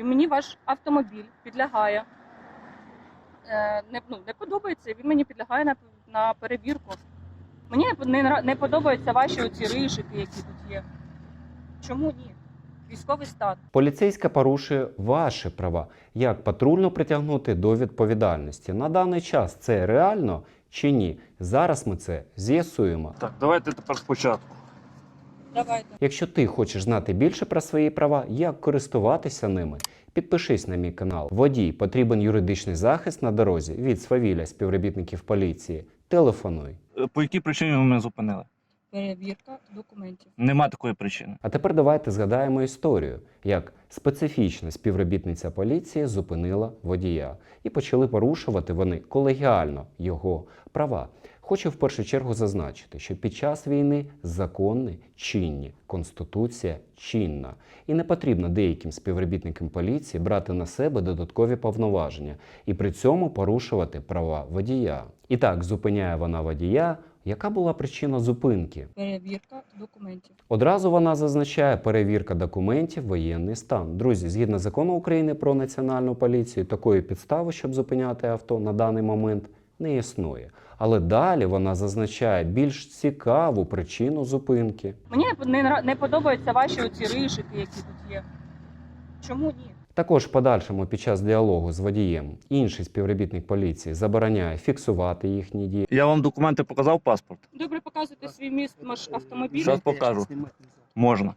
і мені ваш автомобіль підлягає. Е, не, ну, не подобається, він мені підлягає на, на перевірку. Мені не, не, не подобаються ваші оці рижики, які тут є. Чому ні? Військовий стан. Поліцейська порушує ваші права. Як патрульно притягнути до відповідальності? На даний час це реально чи ні? Зараз ми це з'ясуємо. Так, давайте тепер спочатку. Давайте. Якщо ти хочеш знати більше про свої права, як користуватися ними, підпишись на мій канал. Водій потрібен юридичний захист на дорозі від свавілля співробітників поліції. Телефонуй. Е, По якій причині ви мене зупинили? Перевірка документів. Нема такої причини. А тепер давайте згадаємо історію, як специфічна співробітниця поліції зупинила водія і почали порушувати вони колегіально його права. Хочу в першу чергу зазначити, що під час війни закони чинні, конституція чинна, і не потрібно деяким співробітникам поліції брати на себе додаткові повноваження і при цьому порушувати права водія. І так зупиняє вона водія. Яка була причина зупинки? Перевірка документів. Одразу вона зазначає перевірка документів, воєнний стан. Друзі, згідно закону України про національну поліцію, такої підстави, щоб зупиняти авто на даний момент, не існує. Але далі вона зазначає більш цікаву причину зупинки. Мені не, не подобаються ваші оці рижики, які тут є. Чому ні? Також в подальшому під час діалогу з водієм інший співробітник поліції забороняє фіксувати їхні дії. Я вам документи показав паспорт? Добре показуйте свій міст маш автомобіль. Покажу. Можна.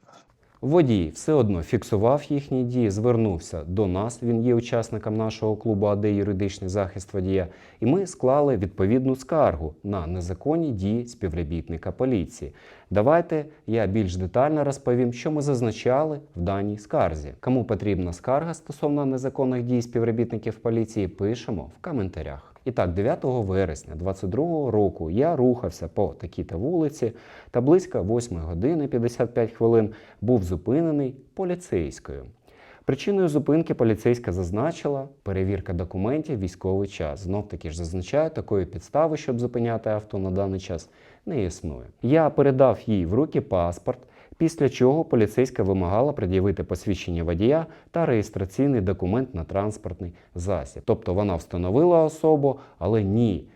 Водій все одно фіксував їхні дії, звернувся до нас. Він є учасником нашого клубу АД юридичний захист водія. І ми склали відповідну скаргу на незаконні дії співробітника поліції. Давайте я більш детально розповім, що ми зазначали в даній скарзі. Кому потрібна скарга стосовно незаконних дій співробітників поліції, пишемо в коментарях. І так, 9 вересня 2022 року я рухався по такій-то вулиці та близько 8 години 55 хвилин був зупинений поліцейською. Причиною зупинки поліцейська зазначила перевірка документів військовий час. Знов таки ж зазначаю, такої підстави, щоб зупиняти авто на даний час, не існує. Я передав їй в руки паспорт, після чого поліцейська вимагала пред'явити посвідчення водія та реєстраційний документ на транспортний засіб. Тобто вона встановила особу, але ні.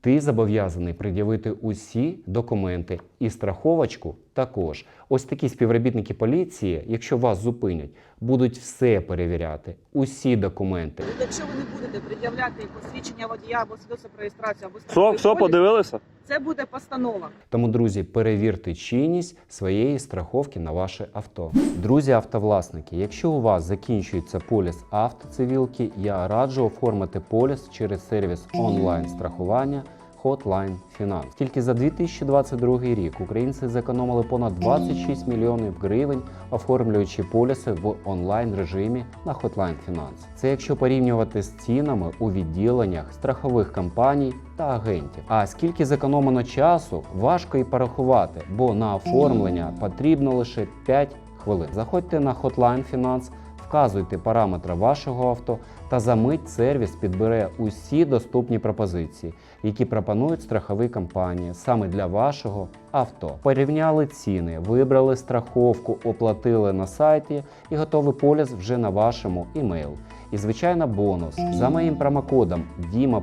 Ти зобов'язаний пред'явити усі документи і страховочку також. Ось такі співробітники поліції, якщо вас зупинять, будуть все перевіряти, усі документи. Якщо ви не будете пред'являти посвідчення водія або свідоцтво про реєстрацію, або Що, що поліс, подивилися? це буде постанова. Тому, друзі, перевірте чинність своєї страховки на ваше авто. Друзі, автовласники, якщо у вас закінчується поліс автоцивілки, я раджу оформити поліс через сервіс онлайн страхування. Hotline Finance. Тільки за 2022 рік українці зекономили понад 26 мільйонів гривень, оформлюючи поліси в онлайн режимі на Hotline Finance. Це якщо порівнювати з цінами у відділеннях страхових компаній та агентів. А скільки зекономлено часу, важко і порахувати, бо на оформлення потрібно лише 5 хвилин. Заходьте на Hotline Finance, вказуйте параметри вашого авто та за мить сервіс підбере усі доступні пропозиції, які пропонують страхові компанії саме для вашого авто. Порівняли ціни, вибрали страховку, оплатили на сайті і готовий поліс вже на вашому імейл. І звичайно, бонус за моїм промокодом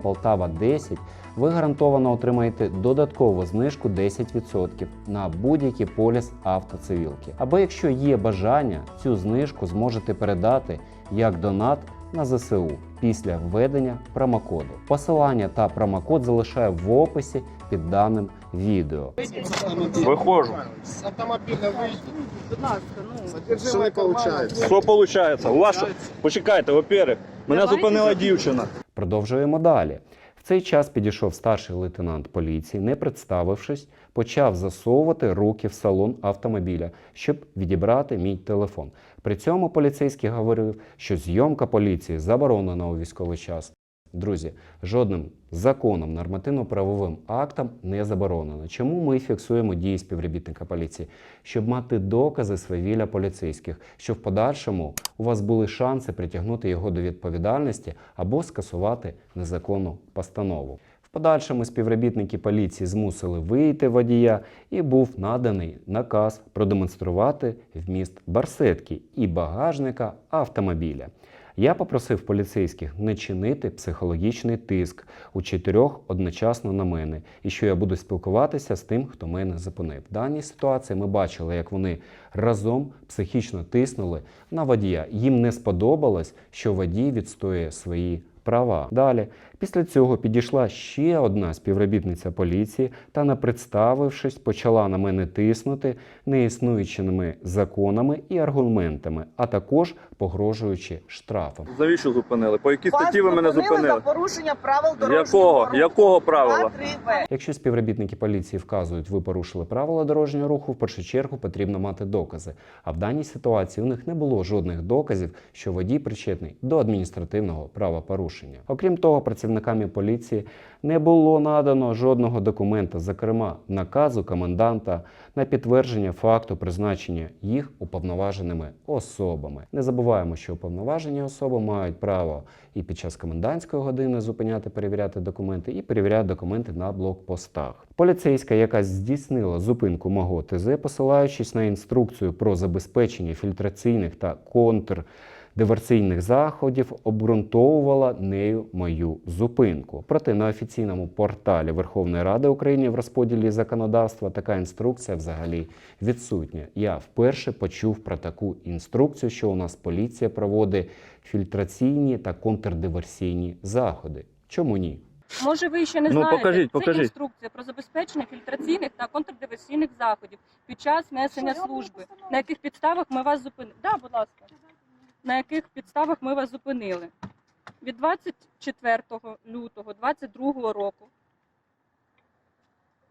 Полтава 10 ви гарантовано отримаєте додаткову знижку 10% на будь-який поліс автоцивілки. Або якщо є бажання, цю знижку зможете передати як донат на ЗСУ після введення промокоду. Посилання та промокод залишаю в описі під даним відео. Виходжу. С автомобиля ласка, ну Содержимое получается. Що виходить? У вас? Почекайте, во-первых, мене зупинила дівчина. Продовжуємо далі. В цей час підійшов старший лейтенант поліції, не представившись, почав засовувати руки в салон автомобіля, щоб відібрати мій телефон. При цьому поліцейський говорив, що зйомка поліції заборонена у військовий час. Друзі, жодним законом, нормативно-правовим актом не заборонено. Чому ми фіксуємо дії співробітника поліції? Щоб мати докази свавілля поліцейських, щоб в подальшому у вас були шанси притягнути його до відповідальності або скасувати незаконну постанову. В подальшому співробітники поліції змусили вийти водія і був наданий наказ продемонструвати вміст барсетки і багажника автомобіля. Я попросив поліцейських не чинити психологічний тиск у чотирьох одночасно на мене, і що я буду спілкуватися з тим, хто мене зупинив. В даній ситуації ми бачили, як вони разом психічно тиснули на водія. Їм не сподобалось, що водій відстоює свої права. Далі, після цього підійшла ще одна співробітниця поліції та, не представившись, почала на мене тиснути неіснуючими законами і аргументами, а також погрожуючи штрафом. Завіщо зупинили? По якій Вас статті ви мене зупинили зупинили? за порушення правил дорожнього Якого? руху. Якого правила? 2-3 В. Якщо співробітники поліції вказують, ви порушили правила дорожнього руху, в першу чергу потрібно мати докази. А в даній ситуації у них не було жодних доказів, що водій причетний до адміністративного правопорушення. Окрім того, працівниками поліції не було надано жодного документа, зокрема наказу коменданта на підтвердження факту призначення їх уповноваженими особами. Не забуваємо, що уповноважені особи мають право і під час комендантської години зупиняти, перевіряти документи і перевіряти документи на блокпостах. Поліцейська, яка здійснила зупинку мого ТЗ, посилаючись на інструкцію про забезпечення фільтраційних та контр. Диверсійних заходів обґрунтовувала нею мою зупинку. Проте на офіційному порталі Верховної Ради України в розподілі законодавства така інструкція взагалі відсутня. Я вперше почув про таку інструкцію, що у нас поліція проводить фільтраційні та контрдиверсійні заходи. Чому ні? Може, ви ще не Ну, знаєте. покажіть, Це покажіть. інструкція про забезпечення фільтраційних та контрдиверсійних заходів під час несення служби. На яких підставах ми вас зупинили? Да, будь ласка. На яких підставах ми вас зупинили? Від 24 лютого 2022 року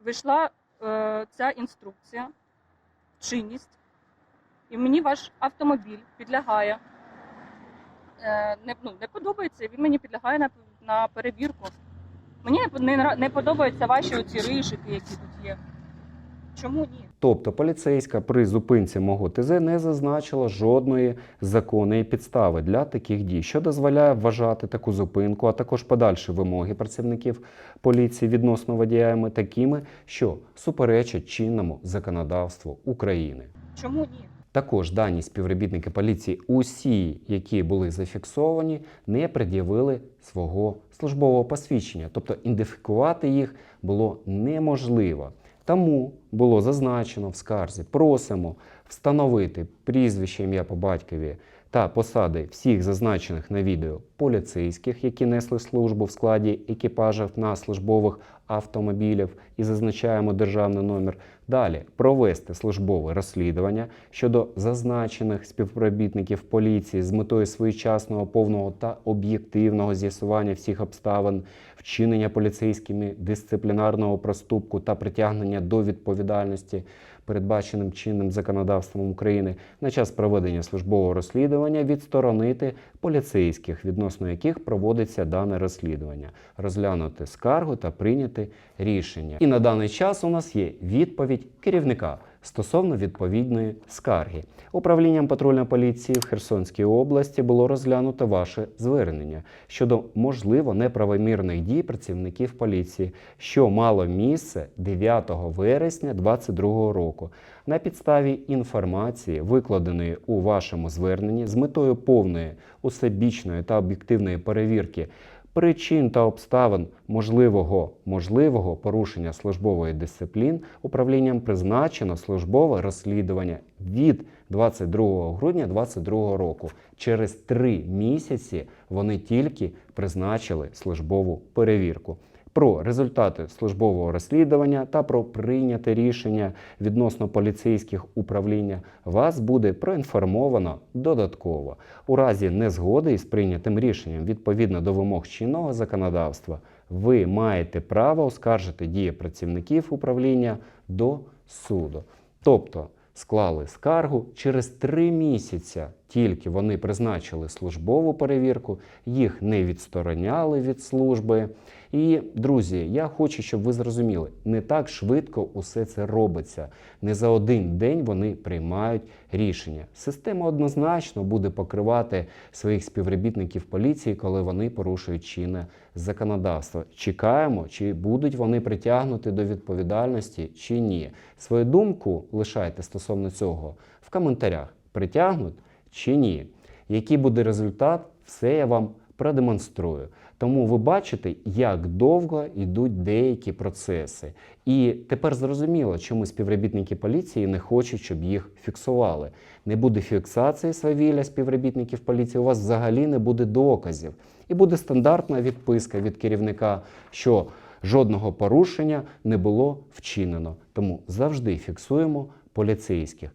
вийшла е, ця інструкція, чинність, і мені ваш автомобіль підлягає. Е, не, ну, не подобається, він мені підлягає на, на перевірку. Мені не, не, не подобаються ваші оці ришики, які тут є. Чому ні? Тобто поліцейська при зупинці мого ТЗ не зазначила жодної законної підстави для таких дій, що дозволяє вважати таку зупинку, а також подальші вимоги працівників поліції відносно водіями такими, що суперечать чинному законодавству України. Чому ні? Також дані співробітники поліції, усі, які були зафіксовані, не пред'явили свого службового посвідчення, тобто ідентифікувати їх було неможливо. Тому було зазначено в скарзі: просимо встановити прізвище ім'я по батькові та посади всіх зазначених на відео поліцейських, які несли службу в складі екіпажів на службових автомобілів і зазначаємо державний номер. Далі провести службове розслідування щодо зазначених співробітників поліції з метою своєчасного, повного та об'єктивного з'ясування всіх обставин, вчинення поліцейськими дисциплінарного проступку та притягнення до відповідальності, передбаченим чинним законодавством України, на час проведення службового розслідування відсторонити поліцейських, відносно яких проводиться дане розслідування, розглянути скаргу та прийняти рішення. І на даний час у нас є відповідь керівника стосовно відповідної скарги. Управлінням патрульної поліції в Херсонській області було розглянуто ваше звернення щодо можливо неправомірних дій працівників поліції, що мало місце 9 вересня 2022 року. На підставі інформації, викладеної у вашому зверненні, з метою повної усебічної та об'єктивної перевірки причин та обставин можливого можливого порушення службової дисциплін управлінням призначено службове розслідування від 22 грудня 2022 року. Через три місяці вони тільки призначили службову перевірку. Про результати службового розслідування та про прийняте рішення відносно поліцейських управління вас буде проінформовано додатково. У разі незгоди із прийнятим рішенням відповідно до вимог чинного законодавства, ви маєте право оскаржити дії працівників управління до суду. Тобто склали скаргу через три місяця тільки вони призначили службову перевірку, їх не відстороняли від служби. І, друзі, я хочу, щоб ви зрозуміли, не так швидко усе це робиться. Не за один день вони приймають рішення. Система однозначно буде покривати своїх співробітників поліції, коли вони порушують чинне законодавство. Чекаємо, чи будуть вони притягнуті до відповідальності, чи ні. Свою думку лишайте стосовно цього в коментарях. Притягнуть чи ні. Який буде результат, все я вам продемонструю. Тому ви бачите, як довго йдуть деякі процеси. І тепер зрозуміло, чому співробітники поліції не хочуть, щоб їх фіксували. Не буде фіксації свавілля співробітників поліції, у вас взагалі не буде доказів. І буде стандартна відписка від керівника, що жодного порушення не було вчинено. Тому завжди фіксуємо поліцейських.